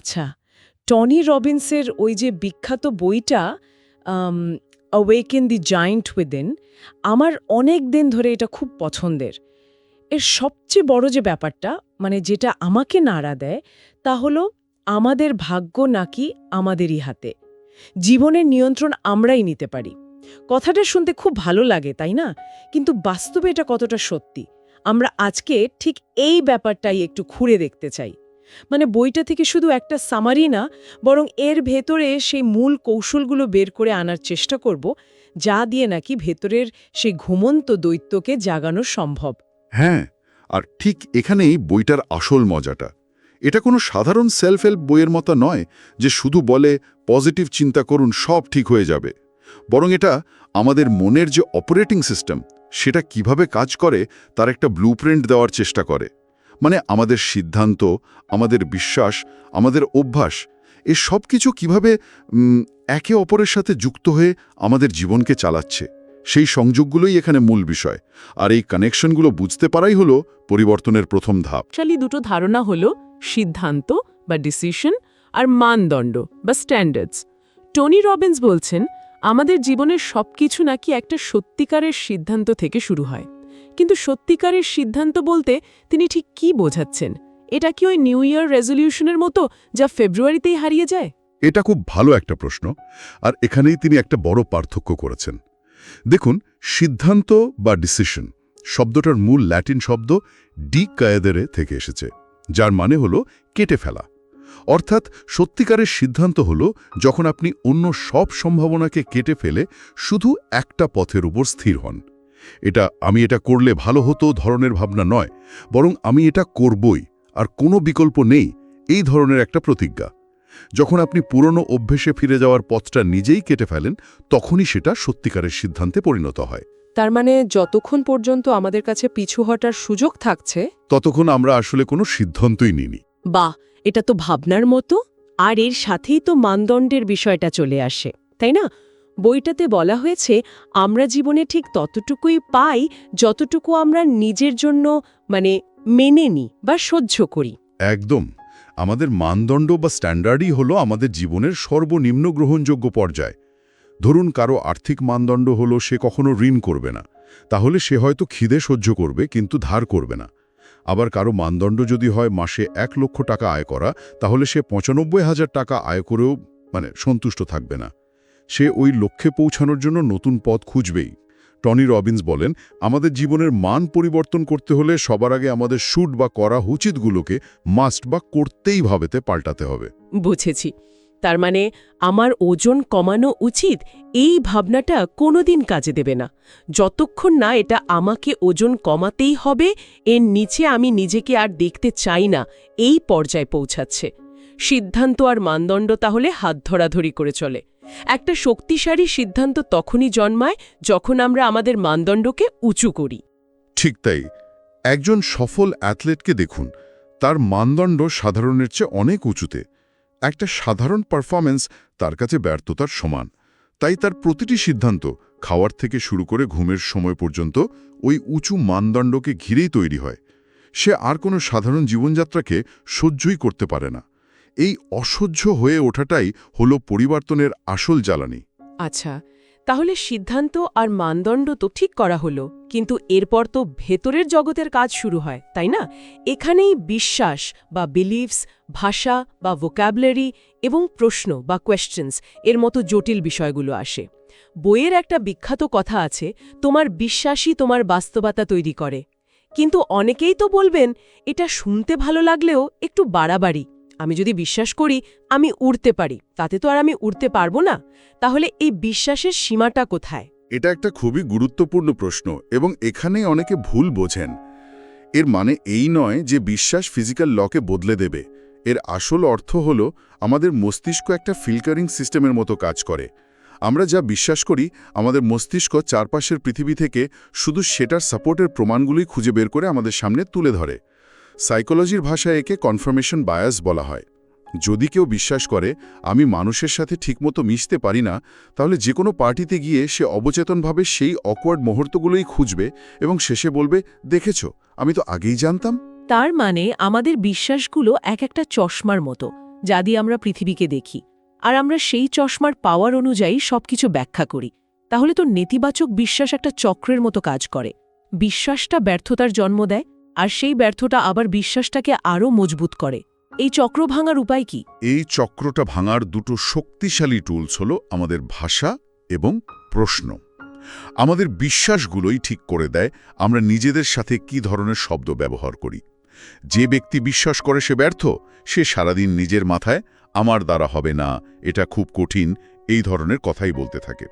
আচ্ছা টনি রবিন্সের ওই যে বিখ্যাত বইটা অওয়েকেন দি জায়েন্ট উইদিন আমার অনেক দিন ধরে এটা খুব পছন্দের। এর সবচেয়ে বড় যে ব্যাপারটা মানে যেটা আমাকে নাড়া দেয়, তা হলো আমাদের ভাগ্য নাকি আমাদেরই হাতে। জীবনের নিয়ন্ত্রণ আমরাই নিতে পারি। কথাটা শুনতে খুব ভালো লাগে, তাই না? কিন্তু বাস্তবে এটা কতটা সত্যি? আমরা আজকে ঠিক এই ব্যাপারটাই একটু খুঁড়ে দেখতে চাই। মানে বইটা থেকে শুধু একটা সামারি না, বরং এর ভেতরে সেই মূল কৌশলগুলো বের করে আনার চেষ্টা করব, যা দিয়ে নাকি ভেতরের সেই ঘুমন্ত দৈত্যকে জাগানো সম্ভব। হ্যাঁ আর ঠিক এখানেই বইটার আসল মজাটা। এটা কোনো সাধারণ সেলফ হেল্প বইয়ের মতো নয় যে শুধু বলে, পজিটিভ চিন্তা করুন, সব ঠিক হয়ে যাবে। বরং এটা আমাদের মনের যে অপারেটিং সিস্টেম সেটা কীভাবে কাজ করে, তার একটা ব্লুপ্রিন্ট দেওয়ার চেষ্টা করে। মানে আমাদের সিদ্ধান্ত, আমাদের বিশ্বাস, আমাদের অভ্যাস, এ সব কিছু কীভাবে একে অপরের সাথে যুক্ত হয়ে আমাদের জীবনকে চালাচ্ছে, সেই সংযোগগুলোই এখানে মূল বিষয়। আর এই কানেকশনগুলো বুঝতে পারাই হলো পরিবর্তনের প্রথম ধাপ। শক্তিশালী দুটো ধারণা হল সিদ্ধান্ত বা ডিসিশন আর মানদণ্ড বা স্ট্যান্ডার্ডস। টনি রবিন্স বলছেন, আমাদের জীবনের সবকিছু নাকি একটা সত্যিকারের সিদ্ধান্ত থেকে শুরু হয়। কিন্তু সত্যিকারের সিদ্ধান্ত বলতে তিনি ঠিক কি বোঝাচ্ছেন? এটা কি ওই নিউ ইয়ার রেজলিউশনের মতো যা ফেব্রুয়ারিতেই হারিয়ে যায়? এটা খুব ভালো একটা প্রশ্ন, আর এখানেই তিনি একটা বড় পার্থক্য করেছেন। দেখুন, সিদ্ধান্ত বা ডিসিশন শব্দটার মূল ল্যাটিন শব্দ ডি কায়েদেরে থেকে এসেছে, যার মানে হলো কেটে ফেলা। অর্থাৎ সত্যিকারের সিদ্ধান্ত হলো যখন আপনি অন্য সব সম্ভাবনাকে কেটে ফেলে শুধু একটা পথের উপর স্থির হন। এটা আমি এটা করলে ভালো হতো ধরনের ভাবনা নয় বরং আমি এটা করবই আর কোনো বিকল্প নেই এই ধরনের একটা প্রতিজ্ঞা। যখন আপনি পুরনো অভ্যেসে ফিরে যাওয়ার পথটা নিজেই কেটে ফেলেন তখনই সেটা সত্যিকারের সিদ্ধান্তে পরিণত হয়। তার মানে যতক্ষণ পর্যন্ত আমাদের কাছে পিছু হটার সুযোগ থাকছে ততক্ষণ আমরা আসলে কোনো সিদ্ধান্তই নিইনি। বাহ এটা তো ভাবনার মতো আর এর সাথেই তো মানদণ্ডের বিষয়টা চলে আসে তাই না? বইটাতে বলা হয়েছে, আমরা জীবনে ঠিক ততটুকুই পাই যতটুকু আমরা নিজের জন্য মানে মেনে নিই বা সহ্য করি। একদম। আমাদের মানদণ্ড বা স্ট্যান্ডার্ডই হলো আমাদের জীবনের সর্বনিম্ন গ্রহণযোগ্য পর্যায়। ধরুন, কারও আর্থিক মানদণ্ড হলো সে কখনো ঋণ করবে না। তাহলে সে হয়তো খিদে সহ্য করবে, কিন্তু ধার করবে না। আবার কারও মানদণ্ড যদি হয় মাসে এক লক্ষ টাকা আয় করা, তাহলে সে পঁচানব্বই হাজার টাকা আয় করেও মানে সন্তুষ্ট থাকবে না। সে ওই লক্ষ্যে পৌঁছানোর জন্য নতুন পথ খুঁজবেই। টনি রবিন্স বলেন, আমাদের জীবনের মান পরিবর্তন করতে হলে সবার আগে আমাদের শুট বা করা উচিতগুলোকে মাস্ট বা করতেই ভাবেতে পাল্টাতে হবে। বুঝেছি। তার মানে আমার ওজন কমানো উচিত এই ভাবনাটা কোনোদিন কাজে দেবে না। যতক্ষণ না এটা আমাকে ওজন কমাতেই হবে, এর নিচে আমি নিজেকে আর দেখতে চাই না, এই পর্যায়ে পৌঁছাচ্ছে। সিদ্ধান্ত আর মানদণ্ড তাহলে হাত ধরাধরি করে চলে। একটা শক্তিশালী সিদ্ধান্ত তখনই জন্মায় যখন আমরা আমাদের মানদণ্ডকে উঁচু করি। ঠিক তাই। একজন সফল অ্যাথলেটকে দেখুন, তার মানদণ্ড সাধারণের চেয়ে অনেক উঁচুতে। একটা সাধারণ পারফরম্যান্স তার কাছে ব্যর্থতার সমান। তাই তার প্রতিটি সিদ্ধান্ত খাওয়ার থেকে শুরু করে ঘুমের সময় পর্যন্ত ওই উঁচু মানদণ্ডকে ঘিরেই তৈরি হয়। সে আর কোনো সাধারণ জীবনযাত্রাকে সহ্যই করতে পারে না। এই অসহ্য হয়ে ওঠাটাই হলো পরিবর্তনের আসল জ্বালানি। আচ্ছা তাহলে সিদ্ধান্ত আর মানদণ্ড তো ঠিক করা হলো, কিন্তু এরপর তো ভেতরের জগতের কাজ শুরু হয়, তাই না? এখানেই বিশ্বাস বা বিলিভস ভাষা বা ভোক্যাবলারি এবং প্রশ্ন বা কোয়েশ্চেন্স এর মতো জটিল বিষয়গুলো আসে। বইয়ের একটা বিখ্যাত কথা আছে, তোমার বিশ্বাসই তোমার বাস্তবতা তৈরি করে। কিন্তু অনেকেই তো বলবেন, এটা শুনতে ভালো লাগলেও একটু বাড়াবাড়ি। আমি যদি বিশ্বাস করি, আমি উড়তে পারি। তাতে তো আর আমি উড়তে পারব না। তাহলে এই বিশ্বাসের সীমাটা কোথায়? এটা একটা খুবই গুরুত্বপূর্ণ প্রশ্ন এবং এখানেই অনেকে ভুল বোঝেন। এর মানে এই নয় যে বিশ্বাস ফিজিক্যাল লকে বদলে দেবে। এর আসল অর্থ হল, আমাদের মস্তিষ্ক একটা ফিল্টারিং সিস্টেমের মতো কাজ করে। আমরা যা বিশ্বাস করি, আমাদের মস্তিষ্ক চারপাশের পৃথিবী থেকে শুধু সেটার সাপোর্টের প্রমাণগুলোই খুঁজে বের করে আমাদের সামনে তুলে ধরে। সাইকোলজির ভাষায় একে কনফার্মেশন বায়াস বলা হয়। যদি কেউ বিশ্বাস করে, আমি মানুষের সাথে ঠিকমতো মিশতে পারি না, তাহলে যে কোনো পার্টিতে গিয়ে সে অবচেতনভাবে সেই অকওয়ার্ড মুহূর্তগুলোই খুঁজবে এবং শেষে বলবে, দেখেছ, আমি তো আগেই জানতাম। তার মানে আমাদের বিশ্বাসগুলো এক একটা চশমার মতো, যা দিয়ে আমরা পৃথিবীকে দেখি। আর আমরা সেই চশমার পাওয়ার অনুযায়ী সবকিছু ব্যাখ্যা করি। তাহলে তো নেতিবাচক বিশ্বাস একটা চক্রের মতো কাজ করে। বিশ্বাসটা ব্যর্থতার জন্ম দেয় আর সেই ব্যর্থতা আবার বিশ্বাসটাকে আরও মজবুত করে। এই চক্র ভাঙার উপায় কি? এই চক্রটা ভাঙার দুটো শক্তিশালী টুলস হল আমাদের ভাষা এবং প্রশ্ন। আমাদের বিশ্বাসগুলোই ঠিক করে দেয় আমরা নিজেদের সাথে কি ধরনের শব্দ ব্যবহার করি। যে ব্যক্তি বিশ্বাস করে সে ব্যর্থ, সে সারাদিন নিজের মাথায় আমার দ্বারা হবে না, এটা খুব কঠিন এই ধরনের কথাই বলতে থাকে।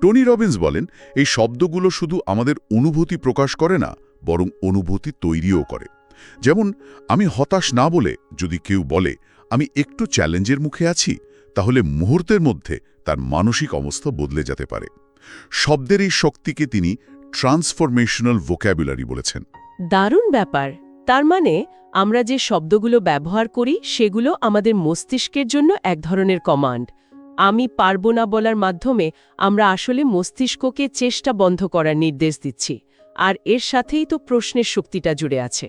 টনি রবিন্স বলেন, এই শব্দগুলো শুধু আমাদের অনুভূতি প্রকাশ করে না বরং অনুভূতি তৈরিও করে। যেমন, আমি হতাশ না বলে যদি কেউ বলে, আমি একটু চ্যালেঞ্জের মুখে আছি, তাহলে মুহূর্তের মধ্যে তার মানসিক অবস্থা বদলে যেতে পারে। শব্দের এই শক্তিকে তিনি ট্রান্সফরমেশনাল ভোক্যাবুলারি বলেছেন। দারুণ ব্যাপার। তার মানে আমরা যে শব্দগুলো ব্যবহার করি, সেগুলো আমাদের মস্তিষ্কের জন্য এক ধরনের কমান্ড। আমি পারব না বলার মাধ্যমে আমরা আসলে মস্তিষ্ককে চেষ্টা বন্ধ করার নির্দেশ দিচ্ছি। আর এর সাথেই তো প্রশ্নের শক্তিটা জুড়ে আছে।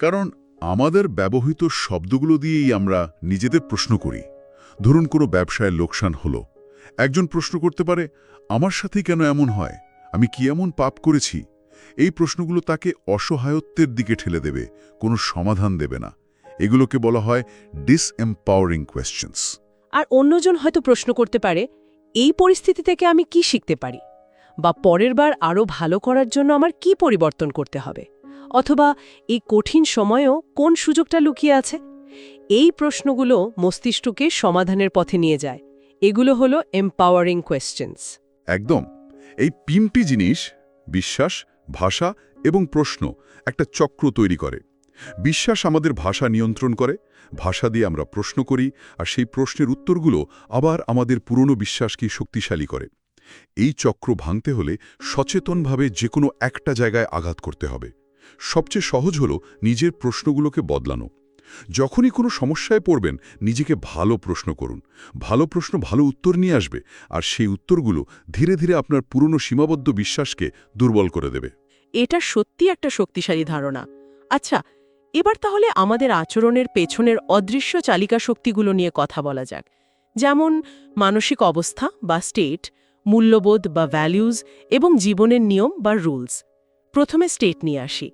কারণ আমাদের ব্যবহৃত শব্দগুলো দিয়েই আমরা নিজেদের প্রশ্ন করি। ধরুন কোনো ব্যবসায় লোকসান হলো। একজন প্রশ্ন করতে পারে আমার সাথেই কেন এমন হয়? আমি কি এমন পাপ করেছি? এই প্রশ্নগুলো তাকে অসহায়ত্বের দিকে ঠেলে দেবে কোনো সমাধান দেবে না। এগুলোকে বলা হয় ডিসএম্পাওয়ারিং কোয়েশ্চেন্স আর অন্যজন হয়তো প্রশ্ন করতে পারে এই পরিস্থিতি থেকে আমি কি শিখতে পারি? বা পরের বার আরও ভালো করার জন্য আমার কি পরিবর্তন করতে হবে? অথবা এই কঠিন সময়েও কোন সুযোগটা লুকিয়ে আছে? এই প্রশ্নগুলো মস্তিষ্ককে সমাধানের পথে নিয়ে যায়। এগুলো হলো এম্পাওয়ারিং কোয়েশ্চেন্স একদম। এই তিনটি জিনিস, বিশ্বাস, ভাষা এবং প্রশ্ন, একটা চক্র তৈরি করে। বিশ্বাস আমাদের ভাষা নিয়ন্ত্রণ করে, ভাষা দিয়ে আমরা প্রশ্ন করি, আর সেই প্রশ্নের উত্তরগুলো আবার আমাদের পুরনো বিশ্বাসকে শক্তিশালী করে। এই চক্র ভাঙতে হলে সচেতনভাবে যে কোনো একটা জায়গায় আঘাত করতে হবে। সবচেয়ে সহজ হল নিজের প্রশ্নগুলোকে বদলানো। যখনই কোনো সমস্যায় পড়বেন, নিজেকে ভালো প্রশ্ন করুন। ভালো প্রশ্ন ভালো উত্তর নিয়ে আসবে, আর সেই উত্তরগুলো ধীরে ধীরে আপনার পুরনো সীমাবদ্ধ বিশ্বাসকে দুর্বল করে দেবে। এটা সত্যি একটা শক্তিশালী ধারণা। আচ্ছা এবার তাহলে আমাদের আচরণের পেছনের অদৃশ্য চালিকা শক্তিগুলো নিয়ে কথা বলা যাক। যেমন মানসিক অবস্থা বা স্টেট মূল্যবোধ বা ভ্যালিউজ এবং জীবনের নিয়ম বা রুলস প্রথমে স্টেট নিয়ে আসি।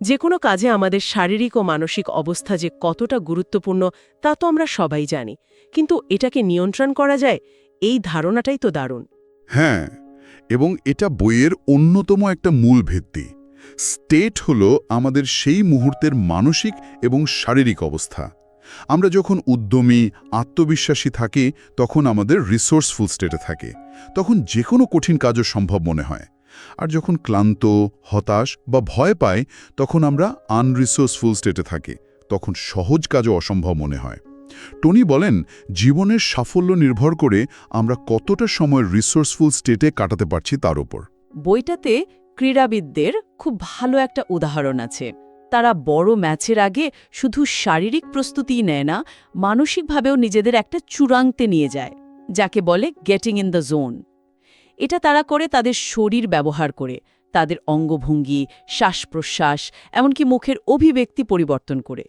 যে কোনো কাজে আমাদের শারীরিক ও মানসিক অবস্থা যে কতটা গুরুত্বপূর্ণ, তা তো আমরা সবাই জানি। কিন্তু এটাকে নিয়ন্ত্রণ করা যায়, এই ধারণাটাই তো দারুণ। হ্যাঁ এবং এটা বইয়ের অন্যতম একটা মূল ভিত্তি। স্টেট হল আমাদের সেই মুহূর্তের মানসিক এবং শারীরিক অবস্থা। আমরা যখন উদ্যমী, আত্মবিশ্বাসী থাকি, তখন আমাদের রিসোর্সফুল স্টেটে থাকে। তখন যে কোনো কঠিন কাজও সম্ভব মনে হয়। আর যখন ক্লান্ত, হতাশ বা ভয় পাই, তখন আমরা আনরিসোর্সফুল স্টেটে থাকি। তখন সহজ কাজও অসম্ভব মনে হয়। টনি বলেন, জীবনের সাফল্য নির্ভর করে আমরা কতটা সময় রিসোর্সফুল স্টেটে কাটাতে পারছি তার উপর। বইটাতে ক্রীড়াবিদদের খুব ভালো একটা উদাহরণ আছে। তারা বড় ম্যাচের আগে শুধু শারীরিক প্রস্তুতিই নেয় না, মানসিকভাবেও নিজেদের একটা চূড়ান্তে নিয়ে যায়, যাকে বলে গেটিং ইন দ্য জোন এটা তারা করে তাদের শরীর ব্যবহার করে, তাদের অঙ্গভঙ্গি শ্বাস প্রশ্বাস এমনকি মুখের অভিব্যক্তি পরিবর্তন করে।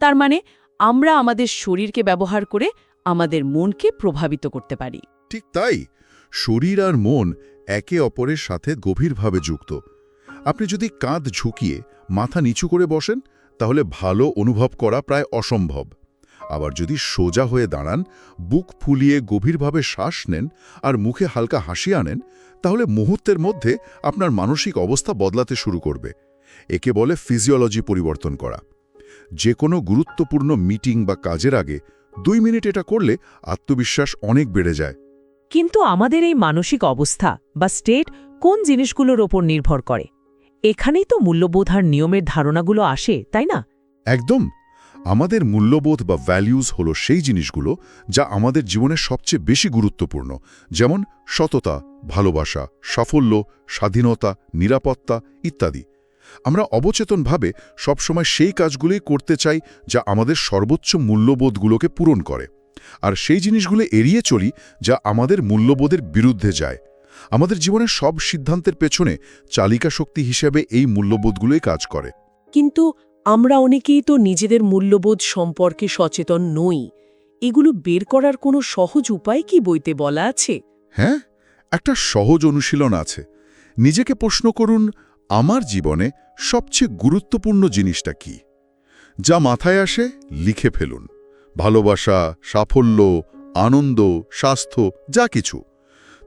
তার মানে আমরা আমাদের শরীরকে ব্যবহার করে আমাদের মনকে প্রভাবিত করতে পারি। ঠিক তাই, শরীর আর মন একে অপরের সাথে গভীরভাবে যুক্ত। আপনি যদি কাঁধ ঝুঁকিয়ে মাথা নিচু করে বসেন, তাহলে ভালো অনুভব করা প্রায় অসম্ভব। আবার যদি সোজা হয়ে দাঁড়ান, বুক ফুলিয়ে গভীরভাবে শ্বাস নেন আর মুখে হালকা হাসি আনেন, তাহলে মুহূর্তের মধ্যে আপনার মানসিক অবস্থা বদলাতে শুরু করবে। একে বলে ফিজিওলজি পরিবর্তন করা। যে কোনো গুরুত্বপূর্ণ মিটিং বা কাজের আগে দুই মিনিট এটা করলে আত্মবিশ্বাস অনেক বেড়ে যায়। কিন্তু আমাদের এই মানসিক অবস্থা বা স্টেট কোন জিনিসগুলোর ওপর নির্ভর করে? এখানেই তো মূল্যবোধ আর নিয়মের ধারণাগুলো আসে, তাই না? একদম। আমাদের মূল্যবোধ বা ভ্যালিউজ হলো সেই জিনিসগুলো যা আমাদের জীবনে সবচেয়ে বেশি গুরুত্বপূর্ণ, যেমন সততা, ভালোবাসা, সাফল্য, স্বাধীনতা, নিরাপত্তা ইত্যাদি। আমরা অবচেতনভাবে সবসময় সেই কাজগুলোই করতে চাই যা আমাদের সর্বোচ্চ মূল্যবোধগুলোকে পূরণ করে। আর সেই জিনিসগুলো এড়িয়ে চলি যা আমাদের মূল্যবোধের বিরুদ্ধে যায়। আমাদের জীবনের সব সিদ্ধান্তের পেছনে চালিকা শক্তি হিসেবে এই মূল্যবোধগুলোই কাজ করে। কিন্তু আমরা অনেকেই তো নিজেদের মূল্যবোধ সম্পর্কে সচেতন নই। এগুলো বের করার কোনো সহজ উপায় কি বইতে বলা আছে? হ্যাঁ একটা সহজ অনুশীলন আছে। নিজেকে প্রশ্ন করুন আমার জীবনে সবচেয়ে গুরুত্বপূর্ণ জিনিসটা কি? যা মাথায় আসে লিখে ফেলুন। ভালোবাসা সাফল্য আনন্দ স্বাস্থ্য যা কিছু।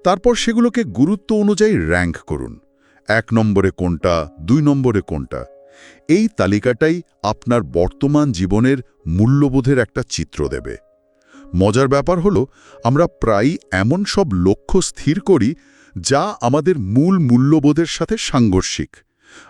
তারপর সেগুলোকে গুরুত্ব অনুযায়ী র্যাঙ্ক করুন। এক নম্বরে কোনটা, দুই নম্বরে কোনটা। এই তালিকাটাই আপনার বর্তমান জীবনের মূল্যবোধের একটা চিত্র দেবে। মজার ব্যাপার হলো, আমরা প্রায়ই এমন সব লক্ষ্য স্থির করি যা আমাদের মূল মূল্যবোধের সাথে সাংঘর্ষিক।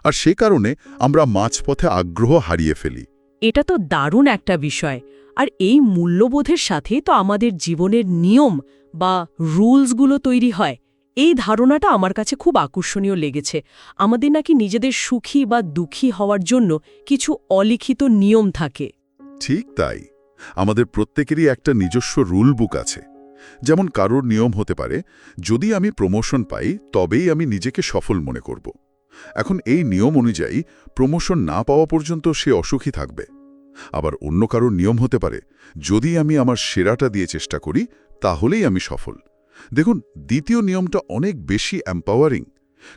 আর সে কারণে আমরা মাঝপথে আগ্রহ হারিয়ে ফেলি। এটা তো দারুণ একটা বিষয়। আর এই মূল্যবোধের সাথে তো আমাদের জীবনের নিয়ম বা রুলসগুলো তৈরি হয়। এই ধারণাটা আমার কাছে খুব আকর্ষণীয় লেগেছে। আমাদের নাকি নিজেদের সুখী বা দুঃখী হওয়ার জন্য কিছু অলিখিত নিয়ম থাকে। ঠিক তাই। আমাদের প্রত্যেকেরই একটা নিজস্ব রুল বুক আছে। যেমন কারোর নিয়ম হতে পারে, যদি আমি প্রমোশন পাই, তবেই আমি নিজেকে সফল মনে করব। এখন এই নিয়ম অনুযায়ী প্রমোশন না পাওয়া পর্যন্ত সে অসুখী থাকবে। আবার অন্য কারোর নিয়ম হতে পারে। যদি আমি আমার সেরাটা দিয়ে চেষ্টা করি, তাহলেই আমি সফল। দেখুন, দ্বিতীয় নিয়মটা অনেক বেশি এম্পাওয়ারিং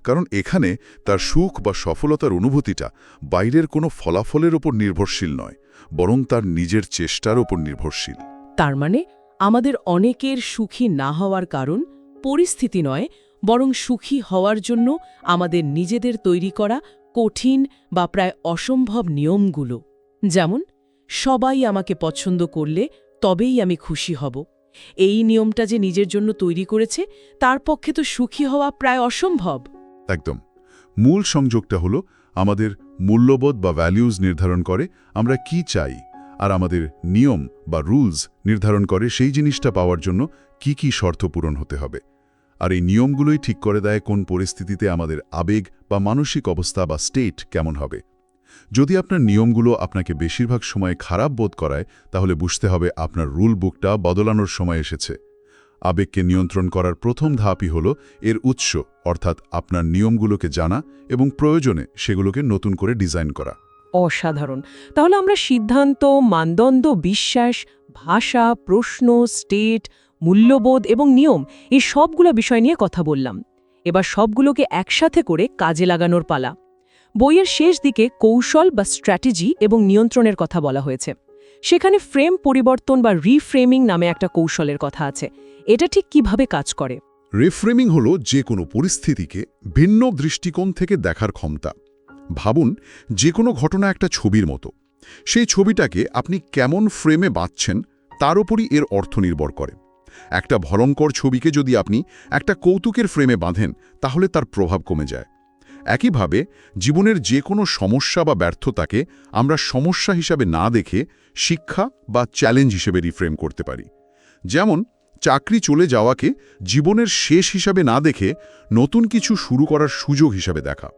কারণ এখানে তার সুখ বা সফলতার অনুভূতিটা বাইরের কোনো ফলাফলের ওপর নির্ভরশীল নয়, বরং তার নিজের চেষ্টার ওপর নির্ভরশীল। তার মানে আমাদের অনেকের সুখী না হওয়ার কারণ পরিস্থিতি নয়, বরং সুখী হওয়ার জন্য আমাদের নিজেদের তৈরি করা কঠিন বা প্রায় অসম্ভব নিয়মগুলো। যেমন, সবাই আমাকে পছন্দ করলে তবেই আমি খুশি হব। এই নিয়মটা যে নিজের জন্য তৈরি করেছে, তার পক্ষে তো সুখী হওয়া প্রায় অসম্ভব। একদম। মূল সংযোগটা হলো, আমাদের মূল্যবোধ বা ভ্যালিউজ নির্ধারণ করে আমরা কি চাই, আর আমাদের নিয়ম বা রুলস নির্ধারণ করে সেই জিনিসটা পাওয়ার জন্য কি কি শর্ত পূরণ হতে হবে। আর এই নিয়মগুলোই ঠিক করে দেয় কোন পরিস্থিতিতে আমাদের আবেগ বা মানসিক অবস্থা বা স্টেট কেমন হবে। যদি আপনার নিয়মগুলো আপনাকে বেশিরভাগ সময় খারাপ বোধ করায়, তাহলে বুঝতে হবে আপনার রুল বুকটা বদলানোর সময় এসেছে। আবেগকে নিয়ন্ত্রণ করার প্রথম ধাপই হল এর উৎস, অর্থাৎ আপনার নিয়মগুলোকে জানা এবং প্রয়োজনে সেগুলোকে নতুন করে ডিজাইন করা। অসাধারণ। তাহলে আমরা সিদ্ধান্ত, মানদণ্ড, বিশ্বাস, ভাষা, প্রশ্ন স্টেট মূল্যবোধ এবং নিয়ম এই সবগুলো বিষয় নিয়ে কথা বললাম। এবার সবগুলোকে একসাথে করে কাজে লাগানোর পালা। বইয়ের শেষ দিকে কৌশল বা স্ট্র্যাটেজি এবং নিয়ন্ত্রণের কথা বলা হয়েছে। সেখানে ফ্রেম পরিবর্তন বা রিফ্রেমিং নামে একটা কৌশলের কথা আছে। এটা ঠিক কীভাবে কাজ করে? রিফ্রেমিং হল যে কোনো পরিস্থিতিকে ভিন্ন দৃষ্টিকোণ থেকে দেখার ক্ষমতা। ভাবুন যে কোনো ঘটনা একটা ছবির মতো। সেই ছবিটাকে আপনি কেমন ফ্রেমে বাঁচছেন তার উপরই এর অর্থ নির্ভর করে। একটা ভয়ঙ্কর ছবিকে যদি আপনি একটা কৌতুকের ফ্রেমে বাঁধেন, তাহলে তার প্রভাব কমে যায়। একইভাবে জীবনের যে কোনো সমস্যা বা ব্যর্থতাকে আমরা সমস্যা হিসাবে না দেখে শিক্ষা বা চ্যালেঞ্জ হিসেবে রিফ্রেম করতে পারি। যেমন, চাকরি চলে যাওয়াকে জীবনের শেষ হিসাবে না দেখে নতুন কিছু শুরু করার সুযোগ হিসাবে দেখা।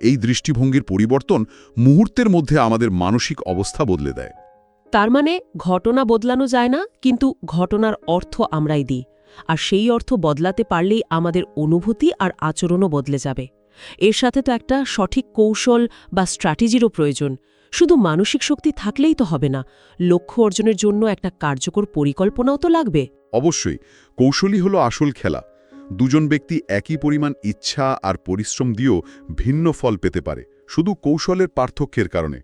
এই দৃষ্টিভঙ্গির পরিবর্তন মুহূর্তের মধ্যে আমাদের মানসিক অবস্থা বদলে দেয়। তার মানে ঘটনা বদলানো যায় না, কিন্তু ঘটনার অর্থ আমরাই দিই। আর সেই অর্থ বদলাতে পারলেই আমাদের অনুভূতি আর আচরণও বদলে যাবে। এর সাথে তো একটা সঠিক কৌশল বা স্ট্র্যাটেজিরও প্রয়োজন। শুধু মানসিক শক্তি থাকলেই তো হবে না, লক্ষ্য অর্জনের জন্য একটা কার্যকর পরিকল্পনাও তো লাগবে। অবশ্যই, কৌশলই হলো আসল খেলা। দুজন ব্যক্তি একই পরিমাণ ইচ্ছা আর পরিশ্রম দিয়েও ভিন্ন ফল পেতে পারে, শুধু কৌশলের পার্থক্যের কারণে।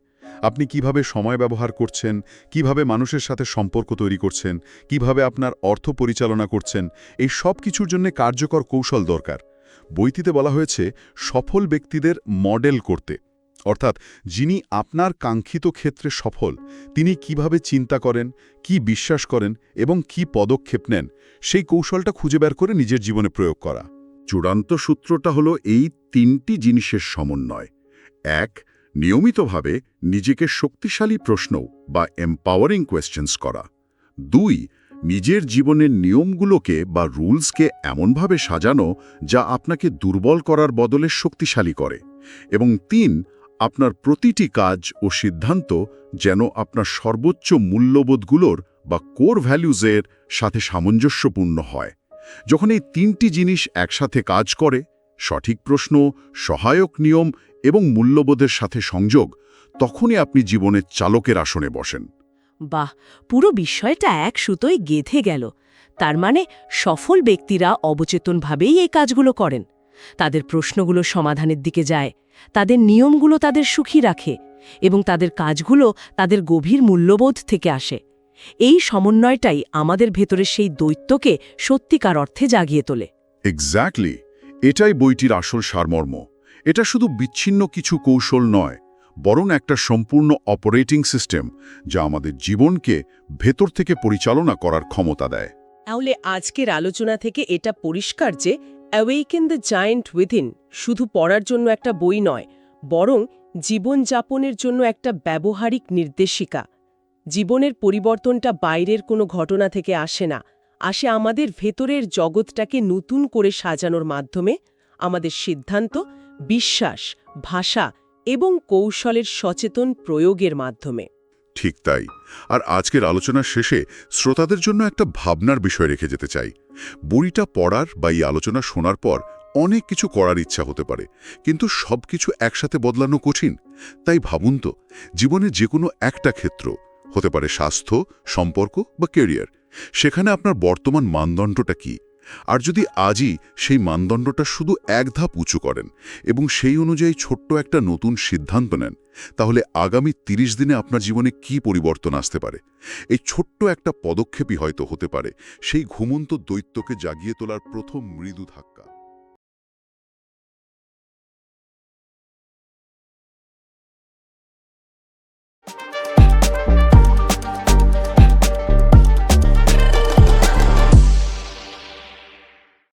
আপনি কীভাবে সময় ব্যবহার করছেন, কীভাবে মানুষের সাথে সম্পর্ক তৈরি করছেন, কীভাবে আপনার অর্থ পরিচালনা করছেন, এই সব কিছুর জন্য কার্যকর কৌশল দরকার। বইটিতে বলা হয়েছে, সফল ব্যক্তিদের মডেল করতে। অর্থাৎ, যিনি আপনার কাঙ্ক্ষিত ক্ষেত্রে সফল, তিনি কীভাবে চিন্তা করেন, কি বিশ্বাস করেন এবং কি পদক্ষেপ নেন, সেই কৌশলটা খুঁজে বের করে নিজের জীবনে প্রয়োগ করা। চূড়ান্ত সূত্রটা হলো এই তিনটি জিনিসের সমন্বয়। এক, নিয়মিতভাবে নিজেকে শক্তিশালী প্রশ্ন বা এম্পাওয়ারিং কোয়েশ্চেন্স করা। দুই নিজের জীবনের নিয়মগুলোকে বা রুলসকে এমনভাবে সাজানো যা আপনাকে দুর্বল করার বদলে শক্তিশালী করে। এবং তিন, আপনার প্রতিটি কাজ ও সিদ্ধান্ত যেন আপনার সর্বোচ্চ মূল্যবোধগুলোর বা কোর ভ্যালুজের সাথে সামঞ্জস্যপূর্ণ হয়। যখন এই তিনটি জিনিস একসাথে কাজ করে, সঠিক প্রশ্ন, সহায়ক নিয়ম এবং মূল্যবোধের সাথে সংযোগ, তখনই আপনি জীবনের চালকের আসনে বসেন। বাহ, পুরো বিষয়টা এক সুতোয় গেঁথে গেল। তার মানে সফল ব্যক্তিরা অবচেতনভাবেই এই কাজগুলো করেন। তাদের প্রশ্নগুলো সমাধানের দিকে যায়, তাদের নিয়মগুলো তাদের সুখী রাখে এবং তাদের কাজগুলো তাদের গভীর মূল্যবোধ থেকে আসে। এই সমন্বয়টাই আমাদের ভেতরে সেই দৈত্যকে সত্যিকার অর্থে জাগিয়ে তোলে। এক্স্যাক্টলি এটাই বইটির আসল সারমর্ম। এটা শুধু বিচ্ছিন্ন কিছু কৌশল নয় বরং একটা সম্পূর্ণ অপারেটিং সিস্টেম যা আমাদের জীবনকে ভেতর থেকে পরিচালনা করার ক্ষমতা দেয়। তাহলে আজকের আলোচনা থেকে এটা পরিষ্কার যে অ্যাওয়েকেন দ্য জায়েন্ট উইথিন শুধু পড়ার জন্য একটা বই নয়, বরং জীবনযাপনের জন্য একটা ব্যবহারিক নির্দেশিকা। জীবনের পরিবর্তনটা বাইরের কোনো ঘটনা থেকে আসে না, আসে আমাদের ভেতরের জগৎটাকে নতুন করে সাজানোর মাধ্যমে আমাদের সিদ্ধান্ত, বিশ্বাস, ভাষা এবং কৌশলের সচেতন প্রয়োগের মাধ্যমে। ঠিক তাই। আর আজকের আলোচনার শেষে শ্রোতাদের জন্য একটা ভাবনার বিষয় রেখে যেতে চাই। বইটা পড়ার বা এই আলোচনা শোনার পর অনেক কিছু করার ইচ্ছা হতে পারে, কিন্তু সবকিছু একসাথে বদলানো কঠিন। তাই ভাবুন তো, জীবনে যে কোনো একটা ক্ষেত্র, হতে পারে স্বাস্থ্য, সম্পর্ক বা কেরিয়ার সেখানে আপনার বর্তমান মানদণ্ডটা কি? আর যদি আজই সেই মানদণ্ডটা শুধু এক ধাপ উঁচু করেন এবং সেই অনুযায়ী ছোট্ট একটা নতুন সিদ্ধান্ত নেন, তাহলে আগামী ৩০ দিনে আপনার জীবনে কি পরিবর্তন আসতে পারে? এই ছোট্ট একটা পদক্ষেপই হয়তো হতে পারে সেই ঘুমন্ত দৈত্যকে জাগিয়ে তোলার প্রথম মৃদু ধাক্কা।